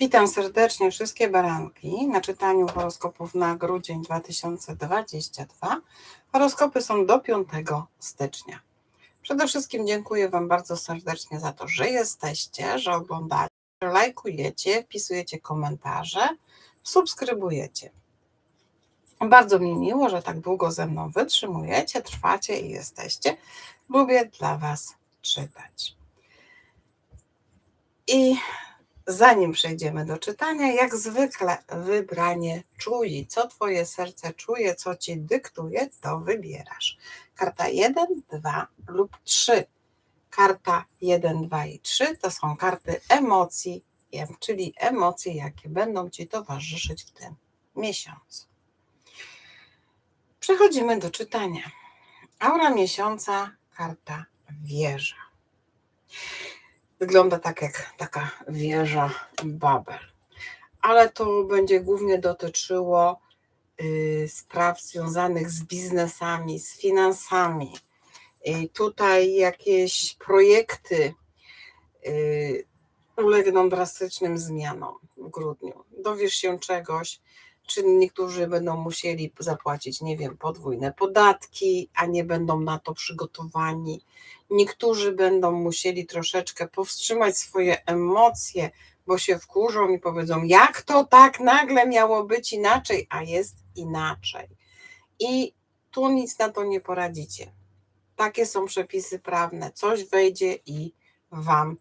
Witam serdecznie wszystkie baranki na czytaniu horoskopów na grudzień 2022. Horoskopy są do 5 stycznia. Przede wszystkim dziękuję Wam bardzo serdecznie za to, że jesteście, że oglądacie, że lajkujecie, wpisujecie komentarze, subskrybujecie. Bardzo mi miło, że tak długo ze mną wytrzymujecie, trwacie i jesteście. Lubię dla Was czytać. I Zanim przejdziemy do czytania, jak zwykle wybranie czuli. Co Twoje serce czuje, co Ci dyktuje, to wybierasz. Karta 1, 2 lub 3. Karta 1, 2 i 3 to są karty emocji, czyli emocje, jakie będą Ci towarzyszyć w tym miesiącu. Przechodzimy do czytania. Aura miesiąca, karta wieża. Wygląda tak jak taka wieża Babel. Ale to będzie głównie dotyczyło y, spraw związanych z biznesami, z finansami. I tutaj jakieś projekty y, ulegną drastycznym zmianom w grudniu. Dowiesz się czegoś, czy niektórzy będą musieli zapłacić, nie wiem, podwójne podatki, a nie będą na to przygotowani. Niektórzy będą musieli troszeczkę powstrzymać swoje emocje, bo się wkurzą i powiedzą, jak to tak nagle miało być inaczej, a jest inaczej. I tu nic na to nie poradzicie. Takie są przepisy prawne. Coś wejdzie i wam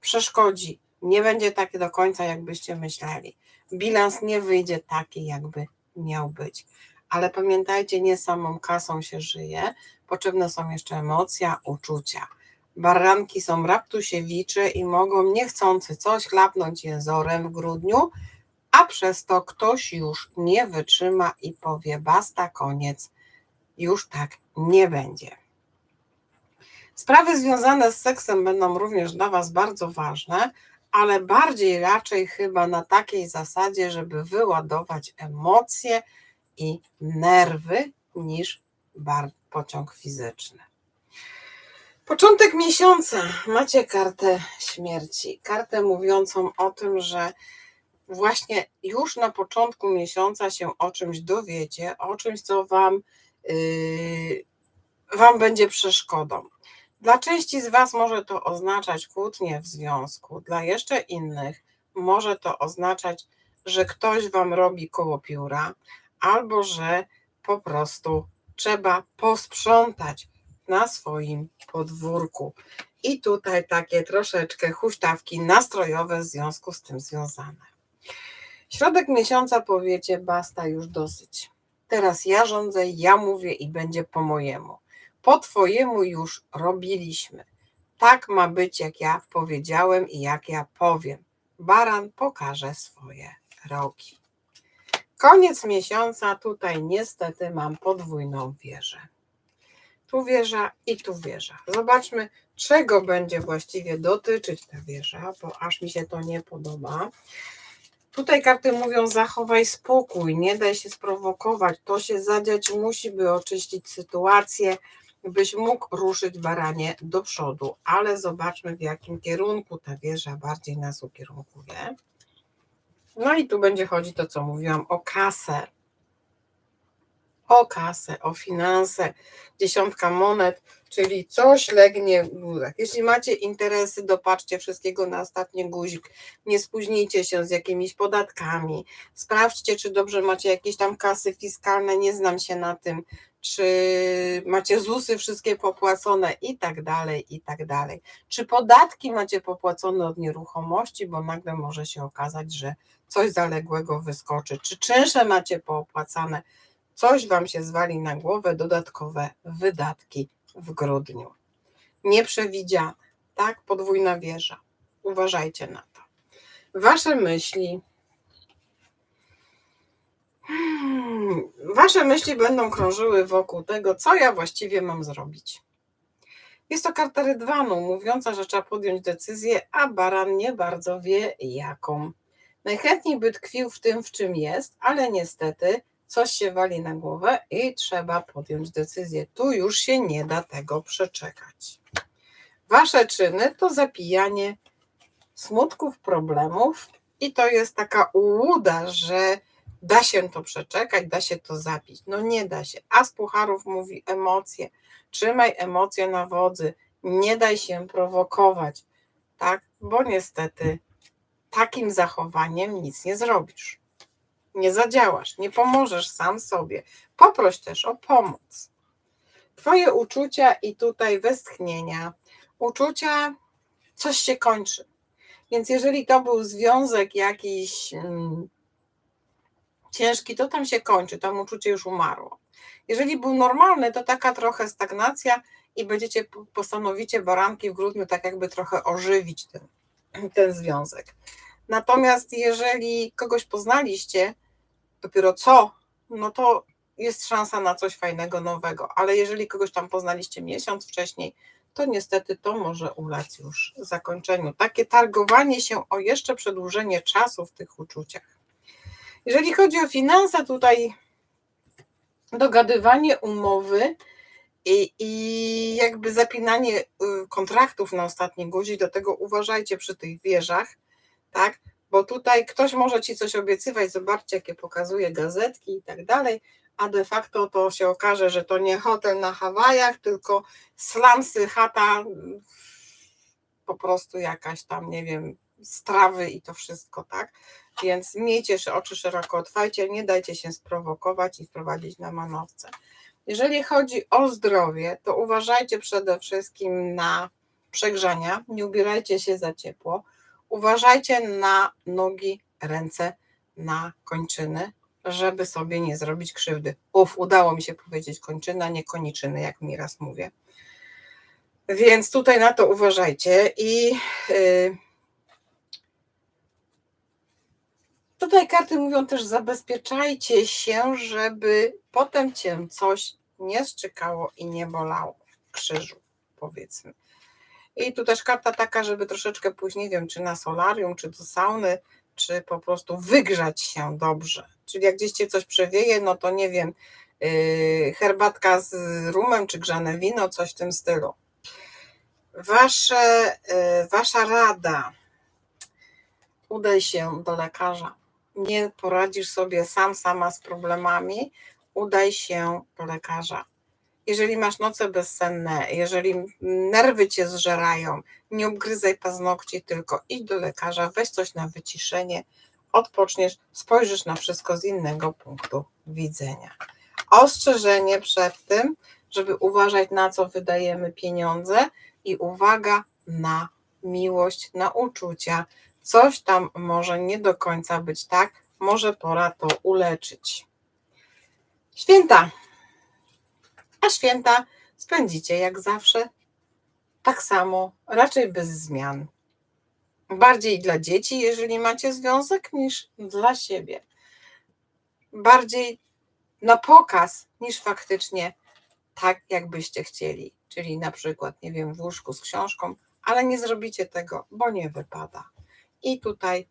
przeszkodzi. Nie będzie takie do końca, jakbyście myśleli bilans nie wyjdzie taki, jakby miał być. Ale pamiętajcie, nie samą kasą się żyje, potrzebne są jeszcze emocje, uczucia. Baranki są raptusiewicze i mogą niechcący coś chlapnąć jęzorem w grudniu, a przez to ktoś już nie wytrzyma i powie basta, koniec, już tak nie będzie. Sprawy związane z seksem będą również dla Was bardzo ważne, ale bardziej raczej chyba na takiej zasadzie, żeby wyładować emocje i nerwy niż pociąg fizyczny. Początek miesiąca macie kartę śmierci, kartę mówiącą o tym, że właśnie już na początku miesiąca się o czymś dowiecie, o czymś, co wam, yy, wam będzie przeszkodą. Dla części z Was może to oznaczać kłótnie w związku, dla jeszcze innych może to oznaczać, że ktoś Wam robi koło pióra, albo że po prostu trzeba posprzątać na swoim podwórku. I tutaj takie troszeczkę huśtawki nastrojowe w związku z tym związane. Środek miesiąca powiecie, basta już dosyć. Teraz ja rządzę, ja mówię i będzie po mojemu po Twojemu już robiliśmy. Tak ma być, jak ja powiedziałem i jak ja powiem. Baran pokaże swoje rogi. Koniec miesiąca, tutaj niestety mam podwójną wieżę. Tu wieża i tu wieża. Zobaczmy, czego będzie właściwie dotyczyć ta wieża, bo aż mi się to nie podoba. Tutaj karty mówią: zachowaj spokój, nie daj się sprowokować. To się zadziać musi, by oczyścić sytuację byś mógł ruszyć baranie do przodu, ale zobaczmy w jakim kierunku ta wieża bardziej nas ukierunkuje. No i tu będzie chodzić to, co mówiłam, o kasę. O kasę, o finanse. Dziesiątka monet, czyli coś legnie w górach. Jeśli macie interesy, dopatrzcie wszystkiego na ostatni guzik. Nie spóźnijcie się z jakimiś podatkami. Sprawdźcie, czy dobrze macie jakieś tam kasy fiskalne. Nie znam się na tym czy macie ZUSy wszystkie popłacone i tak dalej, i tak dalej. Czy podatki macie popłacone od nieruchomości, bo nagle może się okazać, że coś zaległego wyskoczy. Czy czynsze macie poopłacane, coś Wam się zwali na głowę, dodatkowe wydatki w grudniu. Nieprzewidziane, tak? Podwójna wieża. Uważajcie na to. Wasze myśli, Hmm, wasze myśli będą krążyły wokół tego, co ja właściwie mam zrobić. Jest to karta rydwanu, mówiąca, że trzeba podjąć decyzję, a baran nie bardzo wie jaką. Najchętniej by tkwił w tym, w czym jest, ale niestety coś się wali na głowę i trzeba podjąć decyzję. Tu już się nie da tego przeczekać. Wasze czyny to zapijanie smutków, problemów I to jest taka ułuda, że da się to przeczekać, da się to zapić. No nie da się. A z pucharów mówi emocje. Trzymaj emocje na wodzy. Nie daj się prowokować, tak? Bo niestety takim zachowaniem nic nie zrobisz. Nie zadziałasz, nie pomożesz sam sobie. Poproś też o pomoc. Twoje uczucia i tutaj westchnienia, uczucia, coś się kończy. Więc jeżeli to był związek jakiś mm, ciężki, to tam się kończy, tam uczucie już umarło. Jeżeli był normalny, to taka trochę stagnacja i będziecie, postanowicie baranki w grudniu tak jakby trochę ożywić ten, ten związek. Natomiast jeżeli kogoś poznaliście dopiero co, no to jest szansa na coś fajnego, nowego. Ale jeżeli kogoś tam poznaliście miesiąc wcześniej, to niestety to może ulec już zakończeniu. Takie targowanie się o jeszcze przedłużenie czasu w tych uczuciach. Jeżeli chodzi o finanse, tutaj dogadywanie umowy i, i jakby zapinanie y, kontraktów na ostatni guzik, do tego uważajcie przy tych wieżach, tak? Bo tutaj ktoś może ci coś obiecywać, zobaczcie, jakie pokazuje gazetki i tak dalej, a de facto to się okaże, że to nie hotel na Hawajach, tylko slumsy, chata, po prostu jakaś tam, nie wiem, strawy i to wszystko, tak? Więc miejcie oczy szeroko otwarcie, nie dajcie się sprowokować i wprowadzić na manowce. Jeżeli chodzi o zdrowie, to uważajcie przede wszystkim na przegrzania, nie ubierajcie się za ciepło, uważajcie na nogi, ręce, na kończyny, żeby sobie nie zrobić krzywdy. Uf, udało mi się powiedzieć kończyna, nie koniczyny, jak mi raz mówię. Więc tutaj na to uważajcie i yy, tutaj karty mówią też zabezpieczajcie się, żeby potem cię coś nie szczykało i nie bolało w krzyżu, powiedzmy. I tu też karta taka, żeby troszeczkę pójść, nie wiem, czy na solarium, czy do sauny, czy po prostu wygrzać się dobrze. Czyli jak gdzieś cię coś przewieje, no to nie wiem, yy, herbatka z rumem, czy grzane wino, coś w tym stylu. Wasze, yy, wasza rada. Udaj się do lekarza. Nie poradzisz sobie sam, sama z problemami. Udaj się do lekarza jeżeli masz noce bezsenne, jeżeli nerwy cię zżerają, nie obgryzaj paznokci, tylko idź do lekarza, weź coś na wyciszenie, odpoczniesz, spojrzysz na wszystko z innego punktu widzenia. Ostrzeżenie przed tym, żeby uważać na co wydajemy pieniądze i uwaga na miłość, na uczucia. Coś tam może nie do końca być tak, może pora to uleczyć. Święta a święta spędzicie jak zawsze tak samo, raczej bez zmian. Bardziej dla dzieci, jeżeli macie związek, niż dla siebie. Bardziej na pokaz, niż faktycznie tak, jakbyście chcieli. Czyli na przykład, nie wiem, w łóżku z książką, ale nie zrobicie tego, bo nie wypada. I tutaj,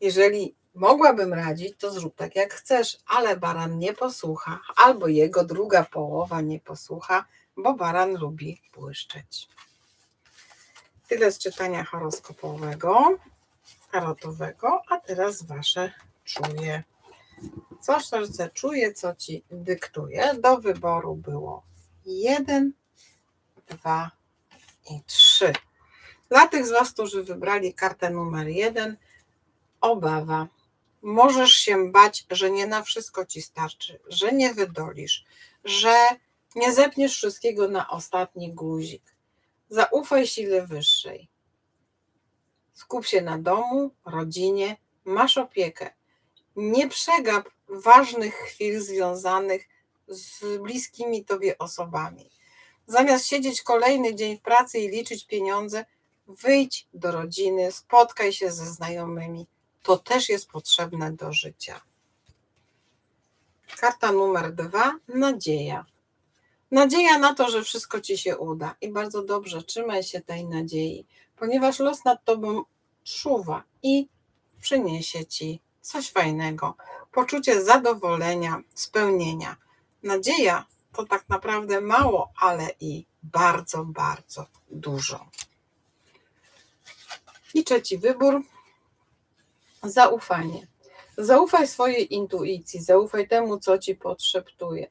jeżeli Mogłabym radzić, to zrób tak jak chcesz, ale baran nie posłucha, albo jego druga połowa nie posłucha, bo baran lubi błyszczeć. Tyle z czytania horoskopowego, tarotowego, a teraz wasze czuje. Co serce czuje, co ci dyktuje. Do wyboru było jeden, dwa i trzy. Dla tych z Was, którzy wybrali kartę numer jeden, obawa możesz się bać, że nie na wszystko ci starczy, że nie wydolisz, że nie zepniesz wszystkiego na ostatni guzik. Zaufaj sile wyższej. Skup się na domu, rodzinie, masz opiekę. Nie przegap ważnych chwil związanych z bliskimi tobie osobami. Zamiast siedzieć kolejny dzień w pracy i liczyć pieniądze, wyjdź do rodziny, spotkaj się ze znajomymi to też jest potrzebne do życia. Karta numer dwa nadzieja. Nadzieja na to, że wszystko ci się uda. I bardzo dobrze, trzymaj się tej nadziei, ponieważ los nad tobą czuwa i przyniesie ci coś fajnego, poczucie zadowolenia, spełnienia. Nadzieja to tak naprawdę mało, ale i bardzo, bardzo dużo. I trzeci wybór Zaufanie. Zaufaj swojej intuicji, zaufaj temu, co ci podszeptuje.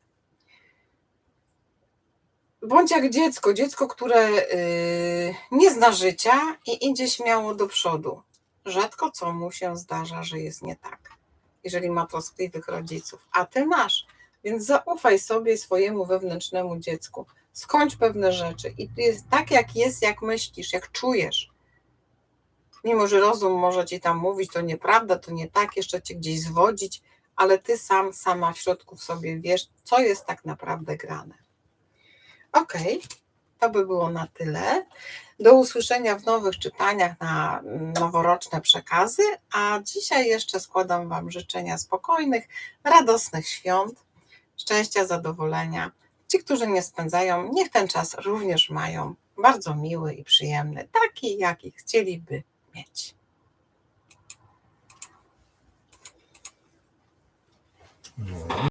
Bądź jak dziecko, dziecko, które yy, nie zna życia i idzie śmiało do przodu. Rzadko co mu się zdarza, że jest nie tak, jeżeli ma troskliwych rodziców, a ty masz. Więc zaufaj sobie, swojemu wewnętrznemu dziecku. Skończ pewne rzeczy i jest tak, jak jest, jak myślisz, jak czujesz. Mimo, że rozum może ci tam mówić, to nieprawda, to nie tak, jeszcze cię gdzieś zwodzić, ale ty sam, sama w środku w sobie wiesz, co jest tak naprawdę grane. Okej, to by było na tyle. Do usłyszenia w nowych czytaniach na noworoczne przekazy, a dzisiaj jeszcze składam Wam życzenia spokojnych, radosnych świąt, szczęścia, zadowolenia. Ci, którzy nie spędzają, niech ten czas również mają bardzo miły i przyjemny, taki, jaki chcieliby Mitch. Mm-hmm.